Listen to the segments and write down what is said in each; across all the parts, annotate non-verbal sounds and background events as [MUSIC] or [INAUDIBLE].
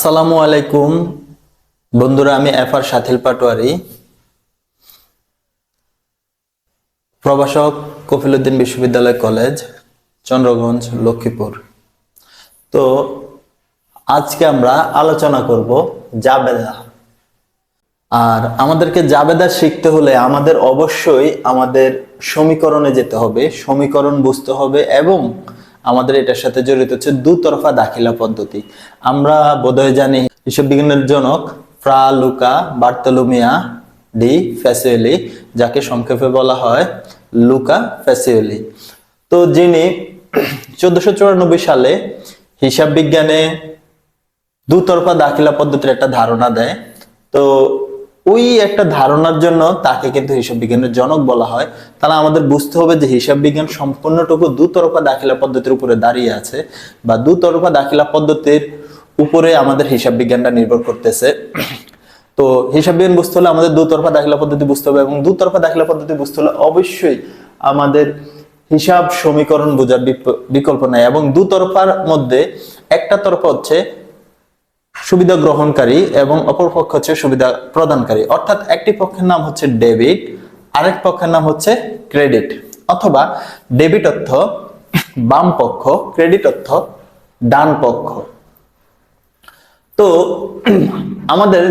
আসসালামু আলাইকুম। বন্ধুরা, আমি এফআর সাথিল পাটোয়ারি। প্রভাষক কফিলুদ্দিন বিশ্ববিদ্যালয় কলেজ, চন্দ্রগঞ্জ, লক্ষ্মীপুর। তো, আজকে আমরা আলোচনা করব জাবেদা। আর আমাদেরকে জাবেদা শিখতে হলে আমাদের অবশ্যই আমাদের সমীকরণে যেতে হবে, সমীকরণ বুঝতে হবে এবং আমাদের এটার সাথে জড়িত হচ্ছে দুতরফা দাখিলা পদ্ধতি। আমরা বোধহয় জানি হিসাব বিজ্ঞানের জনক, ফ্রা লুকা, বার্তলুমিয়া ডি ফ্যাসিওলি, যাকে সংক্ষেপে বলা হয় লুকা ফ্যাসিওলি। তো যিনি চোদ্দশো চুরানব্বই সালে হিসাব বিজ্ঞানে দুতরফা দাখিলা পদ্ধতির একটা ধারণা দেয়। তো ওই একটা ধারণার জন্য তাকে কিন্তু হিসাব বিজ্ঞানের জনক বলা হয়। তাহলে আমাদের বুঝতে হবে যে হিসাব বিজ্ঞান সম্পূর্ণটুকু দুতরফা দাখিলা পদ্ধতির উপরে দাঁড়িয়ে আছে বা দুতরফা দাখিলা পদ্ধতির উপরে আমাদের হিসাব বিজ্ঞানটা নির্ভর করতেছে। তো হিসাব বিজ্ঞান বুঝতে হলে আমাদের দুতরফা দাখিলা পদ্ধতি বুঝতে হবে এবং দুতরফা দাখিলা পদ্ধতি বুঝতে হলে অবশ্যই আমাদের হিসাব সমীকরণ বোঝার বিকল্প নাই এবং দুতরফার মধ্যে একটা তরফা হচ্ছে সুবিধা গ্রহণকারী এবং অপর পক্ষ হচ্ছে সুবিধা প্রদানকারী। অর্থাৎ একটি পক্ষের নাম হচ্ছে ডেবিট, আরেক পক্ষের নাম হচ্ছে ক্রেডিট। অথবা ডেবিট অর্থ বাম পক্ষ, ক্রেডিট অর্থ ডান পক্ষ। তো আমাদের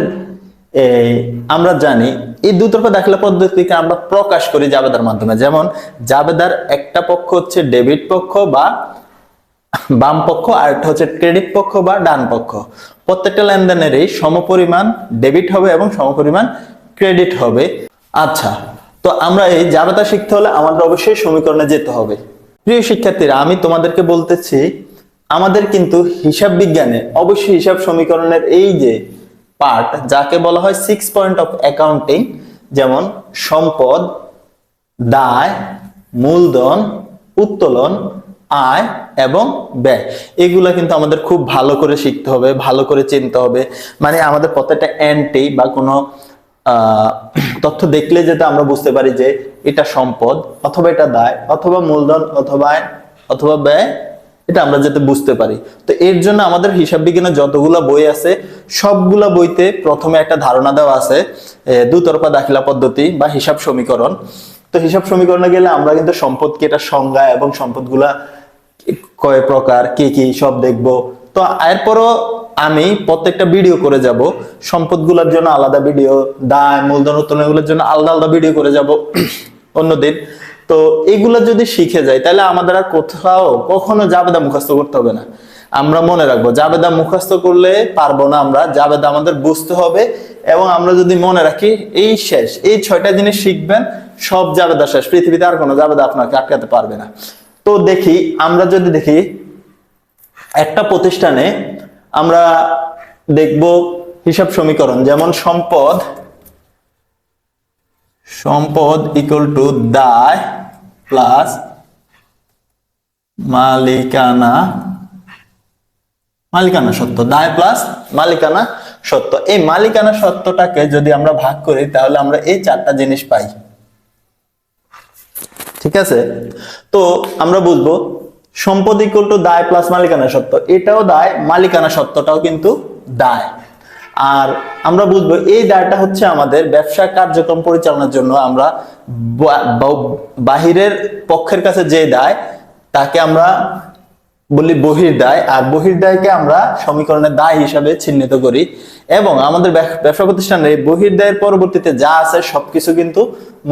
আমরা জানি এই দুতরফা দাখিলা পদ্ধতিকে আমরা প্রকাশ করি জাবেদার মাধ্যমে। যেমন, জাবেদার একটা পক্ষ হচ্ছে ডেবিট পক্ষ বা বাম পক্ষ আর একটা হচ্ছে ক্রেডিট পক্ষ বা ডান পক্ষ। প্রত্যেকটা লেনদেনেরই সমপরিমাণ ডেবিট হবে এবং সমপরিমাণ ক্রেডিট হবে। আচ্ছা তো আমরা এই জাবেদা শিখতে হলে আমাদের অবশ্যই সমীকরণে যেতে হবে। প্রিয় শিক্ষার্থীরা, আমি তোমাদেরকে বলতেছি, আমাদের কিন্তু হিসাব বিজ্ঞানে অবশ্যই হিসাব সমীকরণের এই যে পার্ট যাকে বলা হয় সিক্স পয়েন্ট অফ অ্যাকাউন্টিং যেমন সম্পদ, দায়, মূলধন, উত্তোলন আয় এবং ব্যয়। এগুলা কিন্তু আমাদের খুব ভালো করে শিখতে হবে, ভালো করে চিনতে হবে। মানে আমাদের প্রত্যেকটা এন্ট্রি বা কোনো তথ্য দেখলে যেটা আমরা বুঝতে পারি যে এটা সম্পদ অথবা এটা দায় অথবা মূলধন অথবা অথবা ব্যয়, এটা আমরা যাতে বুঝতে পারি। তো এর জন্য আমাদের হিসাব বিজ্ঞানের যতগুলা বই আছে, সবগুলা বইতে প্রথমে একটা ধারণা দেওয়া আছে দুতরফা দাখিলা পদ্ধতি বা হিসাব সমীকরণ। তো হিসাব সমীকরণে গেলে আমরা কিন্তু সম্পদকে এটা সংজ্ঞা এবং সম্পদগুলা কয় প্রকার, কি কি সব দেখব। তো এরপরও আমি প্রত্যেকটা ভিডিও করে যাব। সম্পদগুলোর জন্য আলাদা ভিডিও দায়, মূলধন উত্তোলনগুলোর জন্য আলাদা আলাদা ভিডিও করে যাব [CLEARS THROAT] অন্যদিন। তো এগুলো যদি শিখে যাই, তাহলে আমাদের আর কোথাও কখনো জাবেদা মুখস্থ করতে হবে না। আমরা মনে রাখব, জাবেদা মুখস্থ করলে পারব না আমরা, জাবেদা আমাদের বুঝতে হবে এবং আমরা যদি মনে রাখি, এই শেষ, এই ছয়টা জিনিস শিখবেন, সব জাবেদা শেষ। পৃথিবীতে আর কোনো জাবেদা আপনাকে আটকাতে পারবে না। তো দেখি, আমরা যদি দেখি একটা প্রতিষ্ঠানে আমরা দেখব হিসাব সমীকরণ, যেমন সম্পদ সম্পদ ইকুয়াল টু দায় প্লাস মালিকানা মালিকানা সত্য, দায় প্লাস মালিকানা সত্য। এই মালিকানা সত্যটাকে যদি আমরা ভাগ করি, তাহলে আমরা এই চারটা জিনিস পাই। ঠিক আছে? তো আমরা বুঝব সম্পদ ইকুয়াল টু দায় প্লাস মালিকানা সত্ত্ব। এটাও দায়, মালিকানা সত্ত্বটাও কিন্তু দায়। আর আমরা বুঝব এই দায়টা হচ্ছে আমাদের ব্যবসা কার্যক্রম পরিচালনার জন্য আমরা বাহিরের পক্ষের কাছে যে দায়, তাকে আমরা বলি বহির্দায় আর বহির্দায়কে আমরা সমীকরণের দায় হিসাবে চিহ্নিত করি। এবং আমাদের ব্যবসা প্রতিষ্ঠানে বহির্দায়ের পরবর্তীতে যা আছে সবকিছু কিন্তু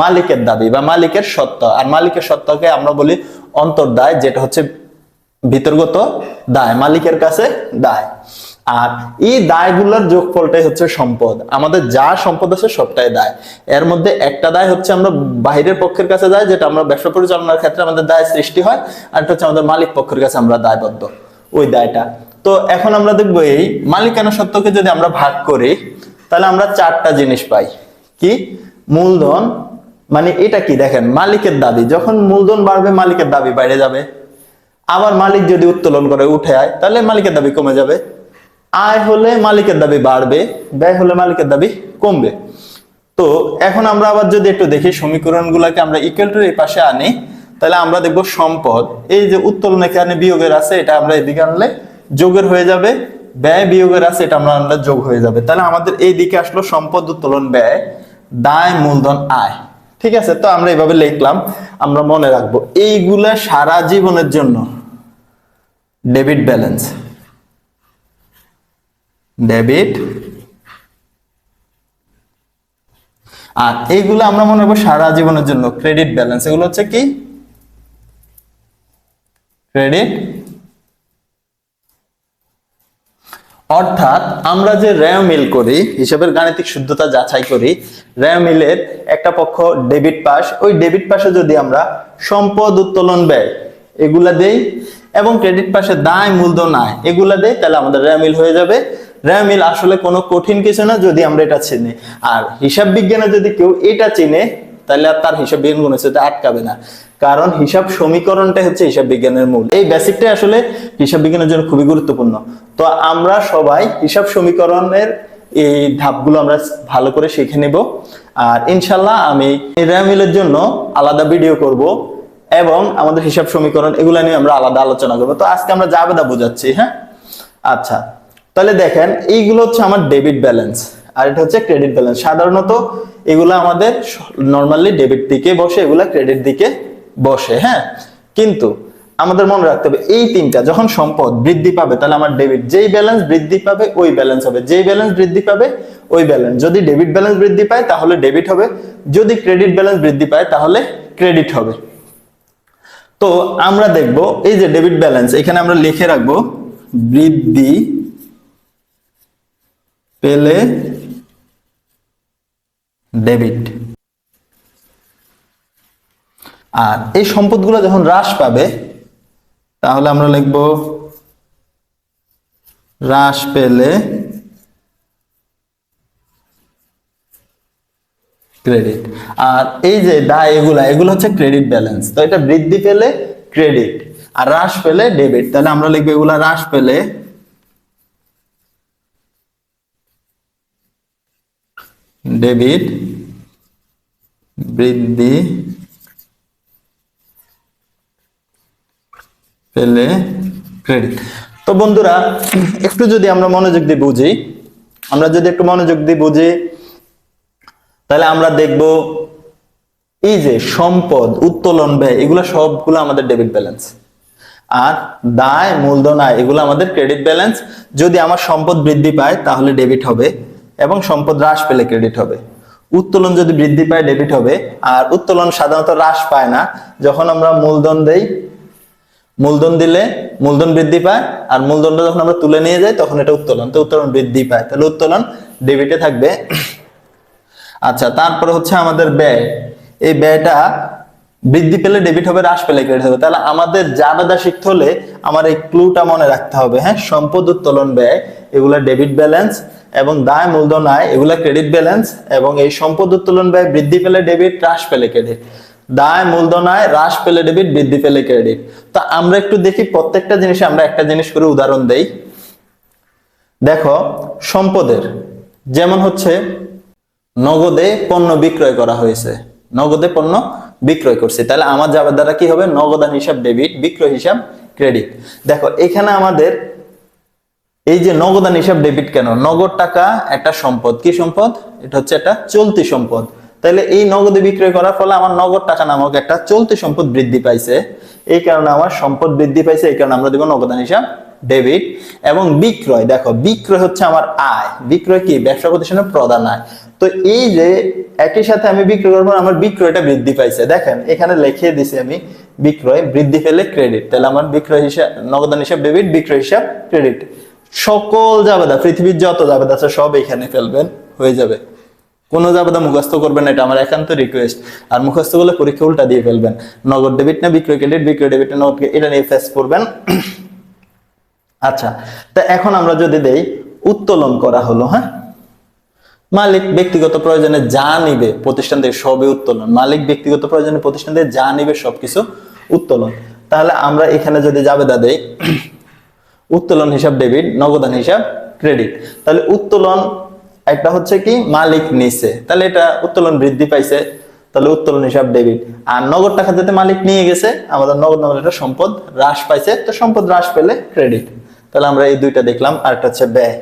মালিকের দাবি বা মালিকের সত্য। আর মালিকের সত্যকে আমরা বলি অন্তর্দায়, যেটা হচ্ছে ভিতর্গত দায়, মালিকের কাছে দায়। আর এই দায়গুলোর যোগফলটাই হচ্ছে সম্পদ। আমাদের যা সম্পদ আছে সবটাই দায়। এর মধ্যে একটা দায় হচ্ছে আমরা বাইরের পক্ষের কাছে দায় যেটা আমরা ব্যবসা পরিচালনার ক্ষেত্রে আমাদের দায় সৃষ্টি হয়, আর একটা হচ্ছে আমাদের মালিক পক্ষের কাছে আমরা দায়বদ্ধ। ওই দায়টা। তো এখন আমরা দেখব এই মালিকানা সত্যকে যদি আমরা ভাগ করি, তাহলে আমরা চারটা জিনিস পাই। কি? মূলধন। মানে এটা কি? দেখেন, মালিকের দাবি। যখন মূলধন বাড়বে, মালিকের দাবি বাইরে যাবে। আবার মালিক যদি উত্তোলন করে উঠে আয়, তাহলে মালিকের দাবি কমে যাবে। আয় হলে মালিকের দাবি বাড়বে, ব্যয় হলে মালিকের দাবি কমবে। তো এখন আমরা আবার যদি একটু দেখি সমীকরণগুলোকে আমরা ইকুয়াল টু এই পাশে আনি, তাহলে আমরা দেখব সম্পদ। এই যে উত্তোলন এখানে বিয়োগের আছে, এটা আমরা এদিকে আনলে যোগের হয়ে যাবে, ব্যয় বিয়োগের আছে, এটা আমরা আনলে যোগ হয়ে যাবে। তাহলে আমাদের এই দিকে আসলো সম্পদ উত্তোলন ব্যয়, দায় মূলধন আয়। ঠিক আছে? তো আমরা এইভাবে লিখলাম, আমরা মনে রাখব, এইগুলা সারা জীবনের জন্য ডেবিট ব্যালেন্স ডেবিট। আর এইগুলো আমরা মনে রাখব সারা জীবনের জন্য। ক্রেডিট ব্যালেন্স, এগুলো হচ্ছে কি? ক্রেডিট। অর্থাৎ আমরা যে র্যাও মিল করি, হিসাবের গাণিতিক শুদ্ধতা যাচাই করি র্যাও মিলের একটা পক্ষ ডেবিট পাস। ওই ডেবিট পাশে যদি আমরা সম্পদ উত্তোলন ব্যয়, এগুলা দেই, এবং ক্রেডিট পাশে দায়, মূলধন আয়, এগুলা দেই, তাহলে আমাদের র্যাও মিল হয়ে যাবে। র্যাও মিল আসলে কোনো কঠিন কিছু না যদি আমরা এটা চিনি। আর হিসাব বিজ্ঞানে যদি কেউ এটা চিনে, তাহলে আর তার হিসাব বিজ্ঞান গুণের আটকাবে না। কারণ হিসাব সমীকরণটা হচ্ছে হিসাব বিজ্ঞানের মূল। এই বেসিকটাই আসলে হিসাব বিজ্ঞানের জন্য খুবই গুরুত্বপূর্ণ। তো আমরা সবাই হিসাব সমীকরণের এই ধাপগুলো আমরা ভালো করে শিখে নেব। আর ইনশাল্লাহ আমি র্যামিলের জন্য আলাদা ভিডিও করব এবং আমাদের হিসাব সমীকরণ এগুলো নিয়ে আমরা আলাদা আলোচনা করব। তো আজকে আমরা জাবেদা বোঝাচ্ছি হ্যাঁ? আচ্ছা তাহলে দেখেন, এইগুলো হচ্ছে আমার ডেবিট ব্যালেন্স আর এটা হচ্ছে ক্রেডিট ব্যালেন্স সাধারণত এগুলো আমাদের নর্মালি ডেবিট দিকে বসে, এগুলা ক্রেডিট দিকে বসে হ্যাঁ? কিন্তু আমাদের মনে রাখতে হবে, এই তিনটা যখন সম্পদ বৃদ্ধি পাবে, তাহলে আমার ডেবিট যেই ব্যালেন্স বৃদ্ধি পাবে, ওই ব্যালেন্স হবে। যেই ব্যালেন্স বৃদ্ধি পাবে, ওই ব্যালেন্স যদি ডেবিট ব্যালেন্স বৃদ্ধি পায়, তাহলে ডেবিট হবে। যদি ক্রেডিট ব্যালেন্স বৃদ্ধি পায়, তাহলে ক্রেডিট হবে। তো আমরা দেখব, এই যে ডেবিট ব্যালেন্স এখানে আমরা লিখে রাখব, বৃদ্ধি পেলে ডেবিট। আর এই সম্পদগুলো যখন হ্রাস পাবে, তাহলে আমরা লিখব, হ্রাস পেলে ক্রেডিট। আর এই যে দায় এগুলা, এগুলো হচ্ছে ক্রেডিট ব্যালেন্স। তো এটা বৃদ্ধি পেলে ক্রেডিট, আর হ্রাস পেলে ডেবিট। তাহলে আমরা লিখব, এগুলা হ্রাস পেলে ডেবিট বৃদ্ধি পেলে ক্রেডিট। তো বন্ধুরা, একটু যদি আমরা মনোযোগ দিয়ে বুঝি, আমরা যদি একটু মনোযোগ দিয়ে বুঝি, তাহলে আমরা দেখব এই যে সম্পদ, উত্তোলন, ব্যয়, এগুলো সবগুলো আমাদের ডেবিট ব্যালেন্স। আর দায়, মূলধন, আয়, এগুলো আমাদের ক্রেডিট ব্যালেন্স। যদি আমার সম্পদ বৃদ্ধি পায়, তাহলে ডেবিট হবে এবং সম্পদ হ্রাস পেলে ক্রেডিট হবে। উত্তোলন যদি বৃদ্ধি পায় ডেবিট হবে। আর উত্তোলন সাধারণত হ্রাস পায় না। যখন আমরা মূলধন দেই, মূলধন দিলে মূলধন বৃদ্ধি পায়, আর মূলধনটা যখন আমরা তুলে নিয়ে যাই, তখন এটা উত্তোলন। তো উত্তোলন বৃদ্ধি পায়। তাহলে উত্তোলন ডেবিটে থাকবে। আচ্ছা তারপরে হচ্ছে আমাদের ব্যয়। এই ব্যয়টা বৃদ্ধি পেলে ডেবিট হবে, হ্রাস পেলে ক্রেডিট হবে। তাহলে আমাদের জাবেদা শিখতে হলে আমার এই ক্লুটা মনে রাখতে হবে। হ্যাঁ সম্পদ উত্তোলন ব্যয়। এগুলা ডেবিট ব্যালেন্স এবং দায় মূলধন আয়, এগুলা ক্রেডিট ব্যালেন্স এবং এই সম্পদ উত্তোলন ব্যয় বৃদ্ধি পেলে ডেবিট হ্রাস পেলে ক্রেডিট দায় মূলধন আয়, হ্রাস পেলে ডেবিট বৃদ্ধি পেলে ক্রেডিট তো আমরা একটু দেখি প্রত্যেকটা জিনিসে আমরা একটা জিনিস করে উদাহরণ দেই। দেখো, সম্পদের, যেমন হচ্ছে নগদে পণ্য বিক্রয় করা হয়েছে। নগদে পণ্য বিক্রয় করছে। তাহলে আমার যাবার দ্বারা কি হবে? নগদান হিসাব ডেবিট বিক্রয় হিসাব ক্রেডিট দেখো, এখানে আমাদের এই যে নগদান হিসাব ডেবিট কেন? নগদ টাকা, একটা সম্পদ। কি সম্পদ? এটা হচ্ছে একটা চলতি সম্পদ। তাহলে এই নগদে বিক্রয় করার ফলে আমার নগদ টাকা নামক একটা চলতি সম্পদ বৃদ্ধি পাইছে। এই কারণে আমার সম্পদ বৃদ্ধি পাইছে, এই কারণে আমরা দেবো নগদান হিসাব ডেবিট এবং বিক্রয়। দেখো, বিক্রয় হচ্ছে আমার আয়। বিক্রয় কি? ব্যবসা প্রতিষ্ঠানের প্রধান আয়। তো এই যে একই সাথে আমি বিক্রয় পর আমার বিক্রয়টা বৃদ্ধি পাইছে। দেখেন, এখানে লিখিয়ে দিছি আমি বিক্রয় বৃদ্ধি পেলে ক্রেডিট তাহলে আমার বিক্রয় হিসাব নগদান হিসাব ডেবিট বিক্রয় হিসাব ক্রেডিট সকল জাবেদা, পৃথিবীর যত জাবেদা আছে সব এখানে ফেলবেন, হয়ে যাবে। কোনো জাবেদা মুখস্থ করবেন না, এটা আমার একান্ত রিকোয়েস্ট আর মুখস্থ করলে পরীক্ষা উল্টা দিয়ে ফেলবেন। নগদ ডেবিট না বিক্রয় ক্রেডিট বিক্রয় ডেবিট না এটা নিয়ে ফেস করবেন। আচ্ছা তা এখন আমরা যদি দেই, উত্তোলন করা হলো হ্যাঁ? মালিক ব্যক্তিগত প্রয়োজনে যা নিবে প্রতিষ্ঠান থেকে সবই উত্তোলন। মালিক ব্যক্তিগত প্রয়োজনে প্রতিষ্ঠান থেকে যা নিবে সবকিছু উত্তোলন। তাহলে আমরা এখানে যদি জাবেদা দেই উত্তোলন হিসাব ডেবিট, নগদান হিসাব, ক্রেডিট। তাহলে উত্তোলন একটা হচ্ছে কি? মালিক নিছে। তাহলে এটা উত্তোলন বৃদ্ধি পাইছে। তাহলে উত্তোলন হিসাব ডেবিট। আর নগদ টাকা যাতে মালিক নিয়ে গেছে। আমাদের নগদ নামের একটা সম্পদ হ্রাস পাইছে। তো সম্পদ হ্রাস পেলে ক্রেডিট। তাহলে আমরা এই দুইটা দেখলাম। আর একটা হচ্ছে ব্যয়।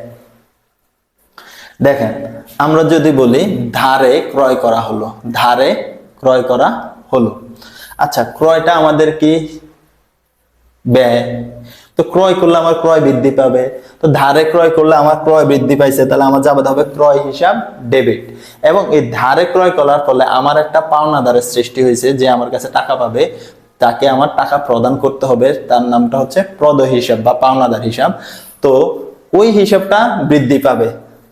দেখেন, আমরা যদি বলি ধারে ক্রয় করা হলো। ধারে ক্রয় করা হলো। আচ্ছা ক্রয়টা আমাদের কি? ব্যয়। তো ক্রয় করলে আমার ক্রয় বৃদ্ধি পাবে। তো ধারে ক্রয় করলে আমার ক্রয় বৃদ্ধি পাইছে, তাহলে আমার যাবে হবে ক্রয় হিসাব ডেবিট এবং এই ধারে ক্রয় করার ফলে আমার একটা পাওনাদারের সৃষ্টি হয়েছে, যে আমার কাছে টাকা পাবে, তাকে আমার টাকা প্রদান করতে হবে। তার নামটা হচ্ছে প্রদ হিসাব বা পাওনাদার হিসাব। তো ওই হিসাবটা বৃদ্ধি পাবে।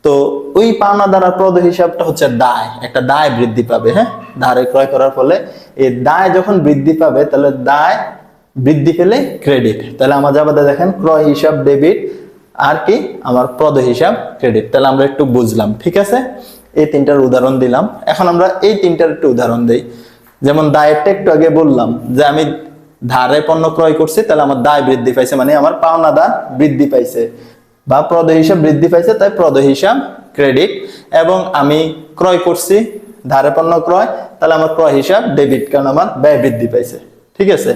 তো ওই পাওনাদার আর প্রদ হিসাবটা হচ্ছে দায়, একটা দায় বৃদ্ধি পাবে হ্যাঁ? ধারে ক্রয় করার ফলে এই দায় যখন বৃদ্ধি পাবে, তাহলে দায় বৃদ্ধি পেলে ক্রেডিট তাহলে আমার যাবে দেখেন, ক্রয় হিসাব ডেবিট আর কি? আমার প্রদ হিসাব ক্রেডিট তাহলে আমরা একটু বুঝলাম, ঠিক আছে? এই তিনটার উদাহরণ দিলাম। এখন আমরা এই তিনটার একটু উদাহরণ দিই। যেমন দায়েরটা একটু আগে বললাম, যে আমি ধারে পণ্য ক্রয় করছি, তাহলে আমার দায় বৃদ্ধি পাইছে মানে আমার পাওনা দা বৃদ্ধি পাইছে। বা প্রদ হিসাব বৃদ্ধি পাইছে, তাই প্রদ হিসাব ক্রেডিট এবং আমি ক্রয় করছি ধারে পণ্য ক্রয়, তাহলে আমার ক্রয় হিসাব ডেবিট কারণ আমার ব্যয় বৃদ্ধি পাইছে। ঠিক আছে?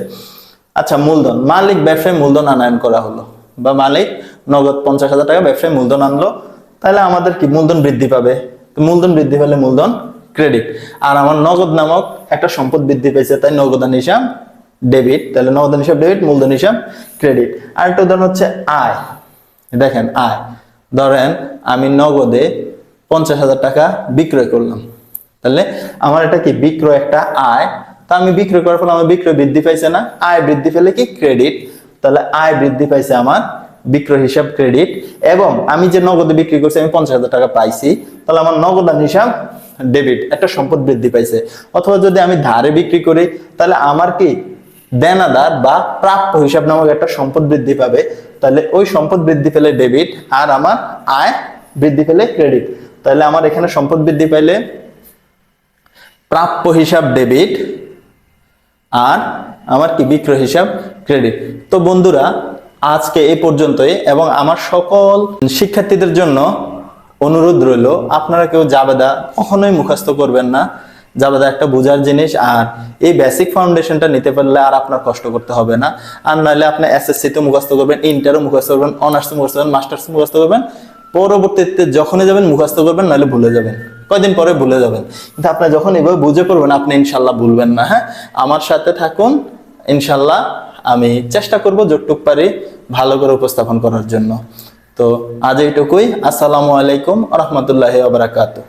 আচ্ছা মূলধন। মালিক ব্যবসায় মূলধন আনায়ন করা হলো বা মালিক নগদ পঞ্চাশ হাজার টাকা ব্যবসায় মূলধন আনলো। তাহলে আমাদের কি মূলধন বৃদ্ধি পাবে? মূলধন বৃদ্ধি পেলে মূলধন ক্রেডিট আর আমার নগদ নামক একটা সম্পদ বৃদ্ধি পেয়েছে, তাই নগদান হিসাব ডেবিট তাহলে নগদান হিসাব ডেবিট মূলধন হিসাব ক্রেডিট আর একটা উদাহরণ হচ্ছে আয়। দেখেন, আয়। ধরেন আমি নগদে পঞ্চাশ হাজার টাকা বিক্রয় করলাম। তাহলে আমার এটা কি বিক্রয় একটা আয়? তা আমি বিক্রয় করার ফলে আমার বিক্রয় বৃদ্ধি পাইছে না, আয় বৃদ্ধি পেলে কি? ক্রেডিট তাহলে আয় বৃদ্ধি পাইছে আমার বিক্রয় হিসাব ক্রেডিট এবং আমি যে নগদে বিক্রি করছি, আমি পঞ্চাশ হাজার টাকা পাইছি। তাহলে আমার নগদান হিসাব ডেবিট একটা সম্পদ বৃদ্ধি পাইছে। অথবা যদি আমি ধারে বিক্রি করি, তাহলে আমার কি? দেনাদার বা প্রাপ্য হিসাব নামক একটা সম্পদ বৃদ্ধি পাবে। তাহলে ওই সম্পদ বৃদ্ধি পেলে ডেবিট আর আমার আয় বৃদ্ধি পেলে ক্রেডিট তাহলে আমার এখানে সম্পদ বৃদ্ধি পাইলে প্রাপ্য হিসাব ডেবিট আর আমার কি বিক্রয় হিসাব ক্রেডিট তো বন্ধুরা, আজকে এই পর্যন্তই এবং আমার সকল শিক্ষার্থীদের জন্য অনুরোধ রইল, আপনারা কেউ জাবেদা কখনোই মুখস্থ করবেন না। জাবেদা একটা বোঝার জিনিস, আর এই বেসিক ফাউন্ডেশনটা নিতে পারলে আর আপনার কষ্ট করতে হবে না। আর নাহলে আপনি এসএসসি তে মুখস্থ করবেন ইন্টারও মুখস্থ করবেন অনার্স মুখস্থ করবেন মাস্টার্স মুখস্থ করবেন, পরবর্তীতে যখনই যাবেন মুখস্থ করবেন, নাহলে ভুলে যাবেন। কয়দিন পরে ভুলে যাবেন। কিন্তু আপনি যখন এভাবে বুঝে পড়বেন, আপনি ইনশাল্লাহ ভুলবেন না হ্যাঁ? আমার সাথে থাকুন, ইনশাল্লাহ আমি চেষ্টা করব যতটুক পারি ভালো করে উপস্থাপন করার জন্য। তো আজ এইটুকুই। আসসালামু আলাইকুম রহমতুল্লাহ আবরাকাতু